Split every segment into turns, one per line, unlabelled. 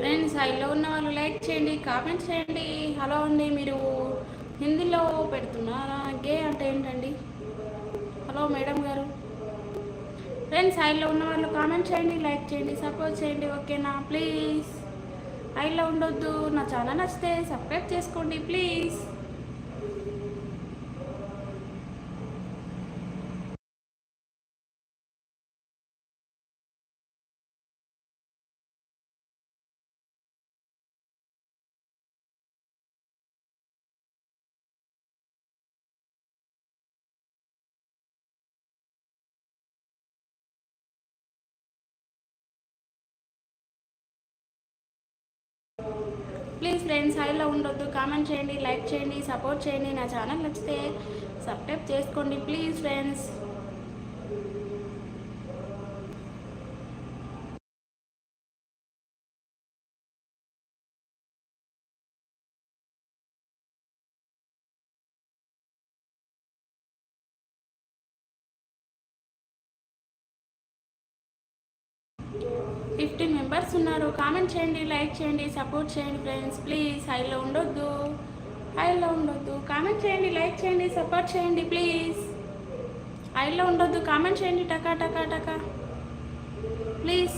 Friends హైలో ఉన్న వాళ్ళు లైక్ చేయండి కామెంట్ చేయండి. హలో అండి మీరు హిందీలో పెడుతున్నారా? గే అంటే ఏంటండి? హలో మేడం గారు. ఫ్రెండ్స్ హైలో ఉన్న వాళ్ళు కామెంట్ చేయండి లైక్ చేయండి సపోర్ట్ చేయండి ఓకేనా ప్లీజ్ హైలో ఉండొద్దు నా ఛానల్ నచ్చితే సబ్స్క్రైబ్ చేసుకోండి ప్లీజ్ ప్లీజ్ ఫ్రెండ్స్ హైలో ఉండొద్దు. కామెంట్ చేయండి లైక్ చేయండి సపోర్ట్ చేయండి. నా ఛానల్ నచ్చితే సబ్స్క్రైబ్ చేసుకోండి. Please friends. ఫిఫ్టీన్ మెంబర్స్ ఉన్నారు. కామెంట్ చేయండి లైక్ చేయండి సపోర్ట్ చేయండి ఫ్రెండ్స్. ప్లీజ్ హైలో ఉండొద్దు. హైలో ఉండొద్దు. కామెంట్ చేయండి లైక్ చేయండి సపోర్ట్ చేయండి ప్లీజ్. హైలో ఉండొద్దు. కామెంట్ చేయండి టకా టకా టకా. Please.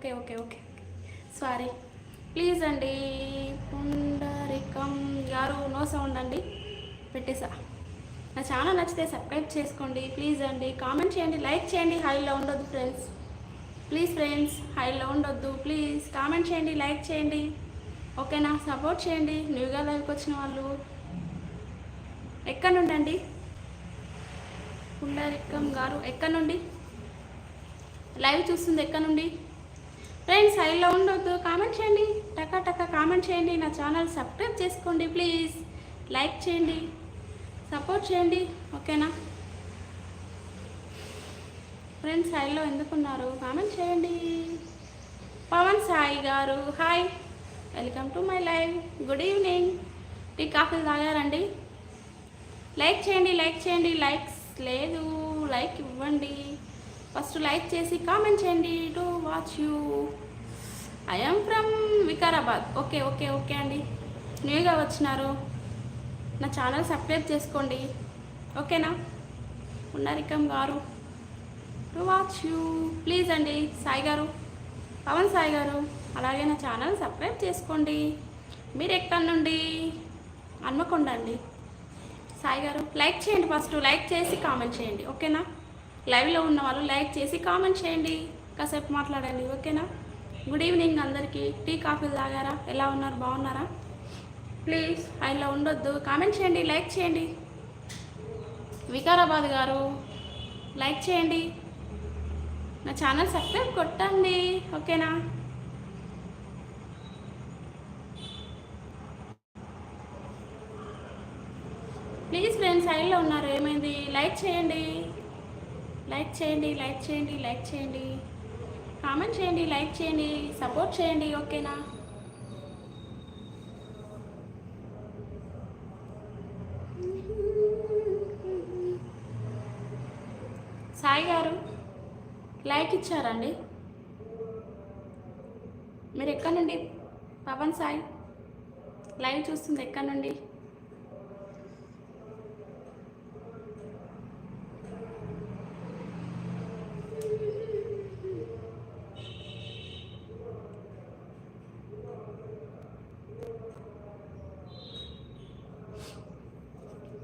Okay okay okay. Sorry please అండి పుండరికం. గారు నో సౌండ్ అండి. పెట్టేసా. నా ఛానల్ నచ్చితే సబ్స్క్రైబ్ చేసుకోండి. ప్లీజ్ అండి కామెంట్ చేయండి లైక్ చేయండి. హైలో ఉండొద్దు ఫ్రెండ్స్ ప్లీజ్ ఫ్రెండ్స్ హైలో ఉండొద్దు. ప్లీజ్ కామెంట్ చేయండి లైక్ చేయండి. ఓకేనా? సపోర్ట్ చేయండి. న్యూగా లైవ్కి వచ్చిన వాళ్ళు. ఎక్కడ నుండి పుండరికం గారు ఎక్కడ నుండి? లైవ్ చూస్తుంది ఎక్కడ నుండి? ఫ్రెండ్స్ సైడ్లో ఉండొద్దు కామెంట్ చేయండి. టకా టకా కామెంట్ చేయండి. నా ఛానల్ సబ్స్క్రైబ్ చేసుకోండి ప్లీజ్ లైక్ చేయండి. సపోర్ట్ చేయండి. ఓకేనా ఫ్రెండ్స్ సైడ్లో ఎందుకున్నారు కామెంట్ చేయండి. Pavan Sai garu hi welcome to my live good evening tea కాఫీలు తాగారండి? లైక్ చేయండి లైక్ చేయండి. లైక్స్ లేదు. లైక్ ఇవ్వండి. ఫస్ట్ లైక్ చేసి కామెంట్ చేయండి. To watch you I'm from Vikarabad okay okay okay అండి న్యూగా వచ్చినారు. నా ఛానల్ సబ్స్క్రైబ్ చేసుకోండి. ఓకేనా ఉన్నారికం గారు. టు వాచ్ యూ ప్లీజ్ అండి సాయి గారు. పవన్ సాయి గారు. అలాగే నా ఛానల్ సబ్స్క్రైబ్ చేసుకోండి. మీరు ఎక్కడి నుండి? హన్మకొండ అండి. సాయి గారు లైక్ చేయండి ఫస్ట్ లైక్ చేసి కామెంట్ చేయండి. ఓకేనా లైవ్లో ఉన్న వాళ్ళు లైక్ చేసి కామెంట్ చేయండి. కాసేపు మాట్లాడండి ఓకేనా? గుడ్ ఈవినింగ్ అందరికీ. టీ కాఫీలు తాగారా? ఎలా ఉన్నారు? బాగున్నారా? ప్లీజ్ ఆయనలో ఉండొద్దు. కామెంట్ చేయండి లైక్ చేయండి. వికారాబాద్ గారు లైక్ చేయండి. నా ఛానల్ సబ్స్క్రైబ్ కొట్టండి ఓకేనా? ప్లీజ్ ఫ్రెండ్స్ సైడ్లో ఉన్నారు. ఏమైంది? లైక్ చేయండి. లైక్ చేయండి లైక్ చేయండి లైక్ చేయండి. కామెంట్ చేయండి లైక్ చేయండి సపోర్ట్ చేయండి ఓకేనా? సాయి గారు లైక్ ఇచ్చారండి. మీరు ఎక్కడి నుండి? పవన్ సాయి. లైవ్ చూస్తుంది ఎక్కడి నుండి?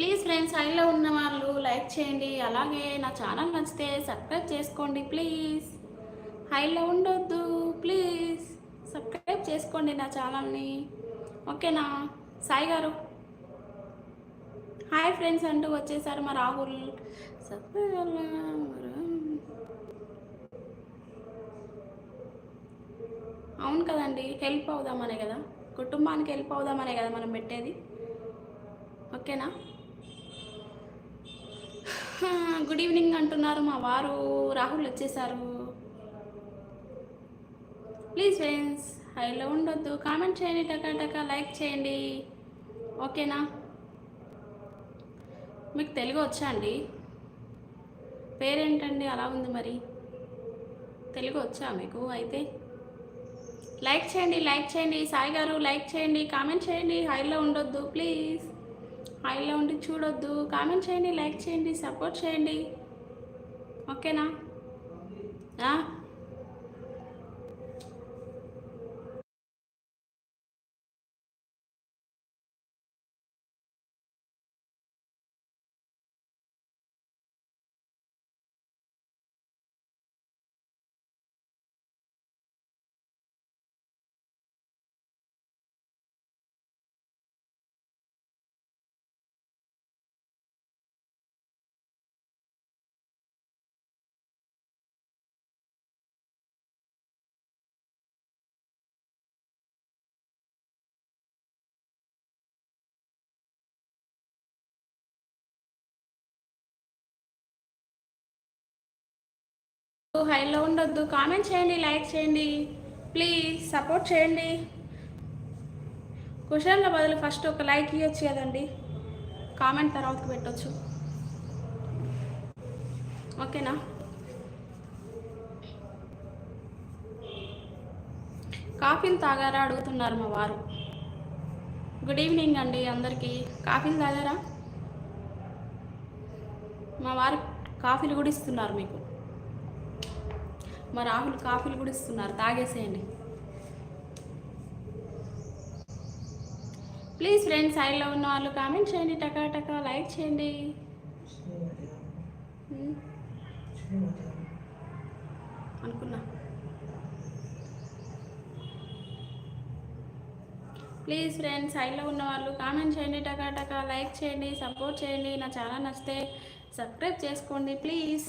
ప్లీజ్ ఫ్రెండ్స్ హైలో ఉన్న వాళ్ళు లైక్ చేయండి. అలాగే నా ఛానల్ నచ్చితే సబ్స్క్రైబ్ చేసుకోండి ప్లీజ్. హైలో ఉండొద్దు ప్లీజ్. సబ్స్క్రైబ్ చేసుకోండి నా ఛానల్ని. ఓకేనా? సాయి గారు. హాయ్ ఫ్రెండ్స్ అంటూ వచ్చేసారు మా రాహుల్. అవును కదండి హెల్ప్ అవుదామనే కదా. కుటుంబానికి హెల్ప్ అవుదామనే కదా మనం పెట్టేది. ఓకేనా? గుడ్ ఈవినింగ్ అంటున్నారు. మా వారు రాహుల్ వచ్చేసారు. ప్లీజ్ ఫ్రెండ్స్ హైలో ఉండొద్దు. కామెంట్ చేయండి టకాటక లైక్ చేయండి. ఓకేనా? మీకు తెలుగు వచ్చా అండి? పేరేంటండి? అలా ఉంది మరి. తెలుగు వచ్చా మీకు అయితే? లైక్ చేయండి లైక్ చేయండి. సాయి గారు లైక్ చేయండి కామెంట్ చేయండి. హైలో ఉండొద్దు ప్లీజ్. హాయిలో ఉండి చూడొద్దు. కామెంట్ చేయండి లైక్ చేయండి సపోర్ట్ చేయండి. ఓకేనా? హైలో ఉండొద్దు. కామెంట్ చేయండి లైక్ చేయండి. ప్లీజ్ సపోర్ట్ చేయండి. క్వశ్చన్ల బదులు ఫస్ట్ ఒక లైక్ ఇవ్వచ్చు కదండి. కామెంట్ తర్వాతకి పెట్టొచ్చు. ఓకేనా? కాఫీలు తాగారా అడుగుతున్నారు మా వారు. గుడ్ ఈవినింగ్ అండి అందరికీ. కాఫీలు తాగారా? మా వారు కాఫీలు కూడా ఇస్తున్నారు మీకు. మా రాహుల్ కాఫీలు కూడా ఇస్తున్నారు తాగేసేయండి. ప్లీజ్ ఫ్రెండ్స్ సైడ్లో ఉన్న వాళ్ళు కామెంట్ చేయండి టకా టకా లైక్ చేయండి. Hmm? అనుకున్నా. ప్లీజ్ ఫ్రెండ్స్ సైడ్లో ఉన్న వాళ్ళు కామెంట్ చేయండి టకా టకా లైక్ చేయండి సపోర్ట్ చేయండి. నా ఛానల్ నచ్చితే సబ్స్క్రైబ్ చేసుకోండి ప్లీజ్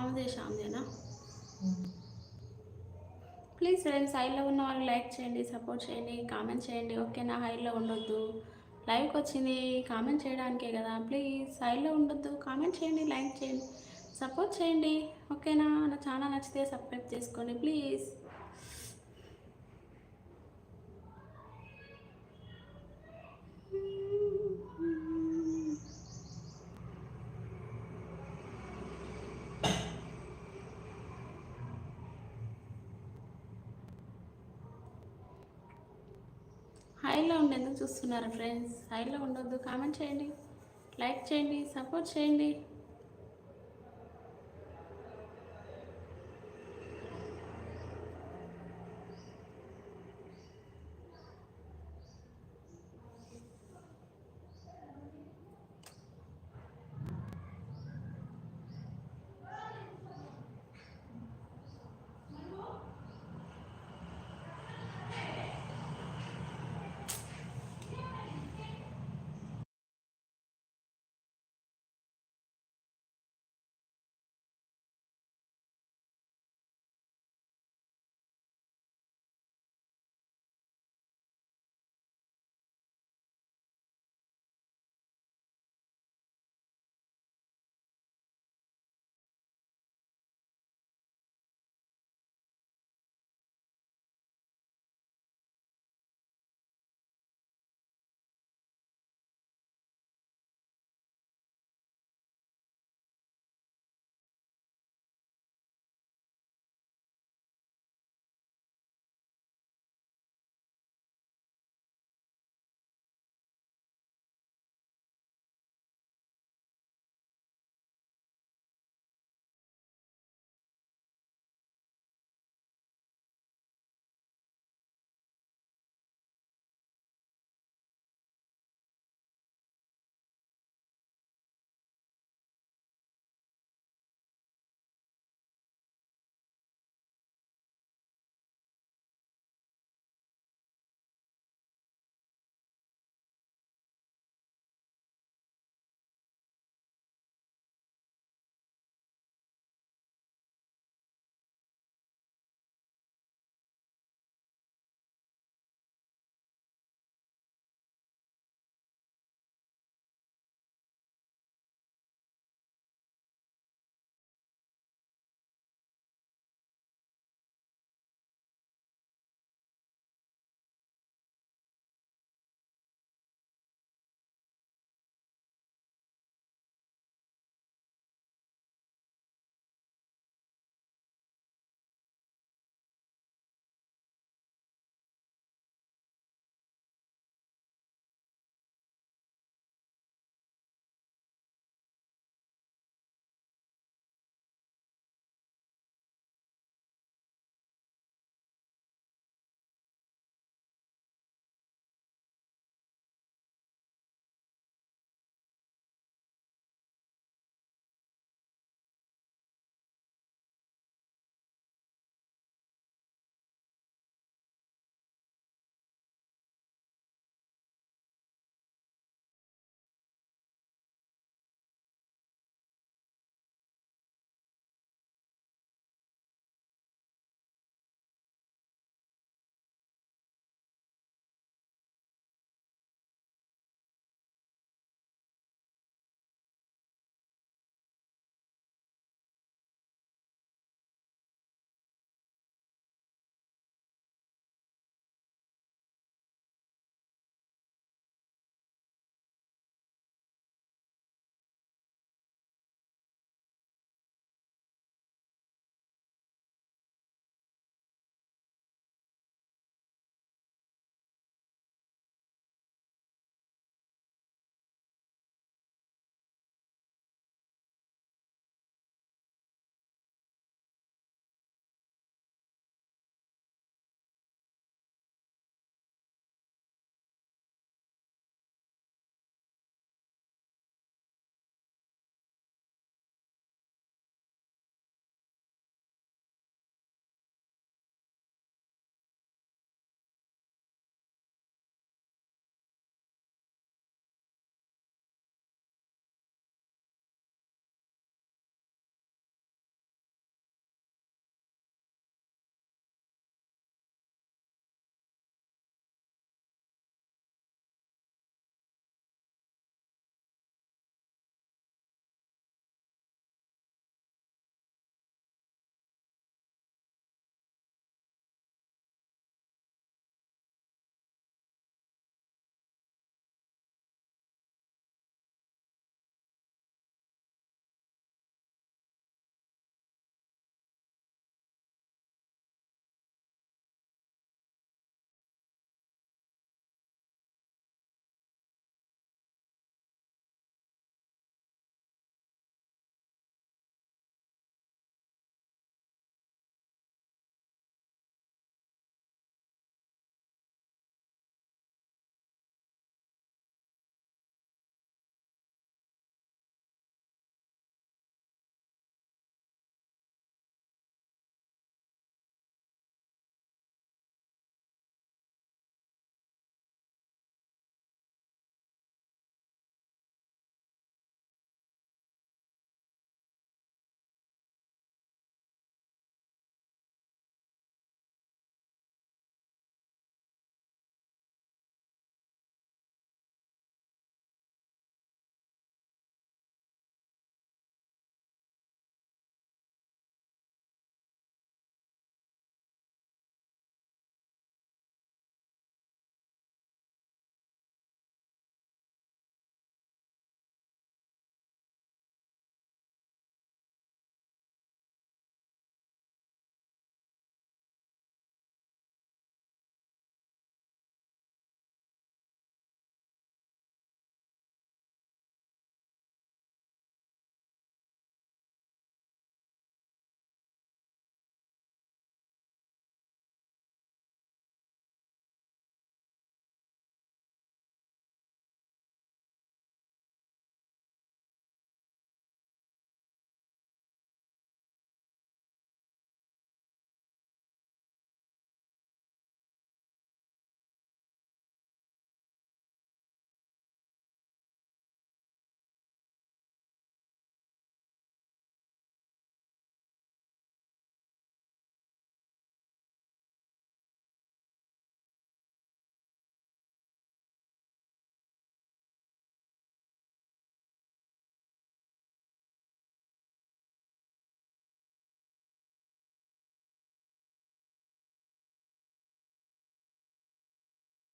ఆమెదే ఆమెదేనా ప్లీజ్ ఫ్రెండ్స్ హైలో ఉన్న వాళ్ళు లైక్ చేయండి సపోర్ట్ చేయండి కామెంట్ చేయండి. ఓకేనా? హైలో ఉండొద్దు. లైవ్కి వచ్చింది కామెంట్ చేయడానికే కదా. ప్లీజ్ సైడ్లో ఉండొద్దు కామెంట్ చేయండి లైక్ చేయండి సపోర్ట్ చేయండి. ఓకేనా? నా ఛానల్ నచ్చితే సబ్స్క్రైబ్ చేసుకోండి ప్లీజ్ హైలో ఉండేందుకు చూస్తున్నారు ఫ్రెండ్స్. హైలో ఉండొద్దు. కామెంట్ చేయండి. లైక్ చేయండి. సపోర్ట్ చేయండి.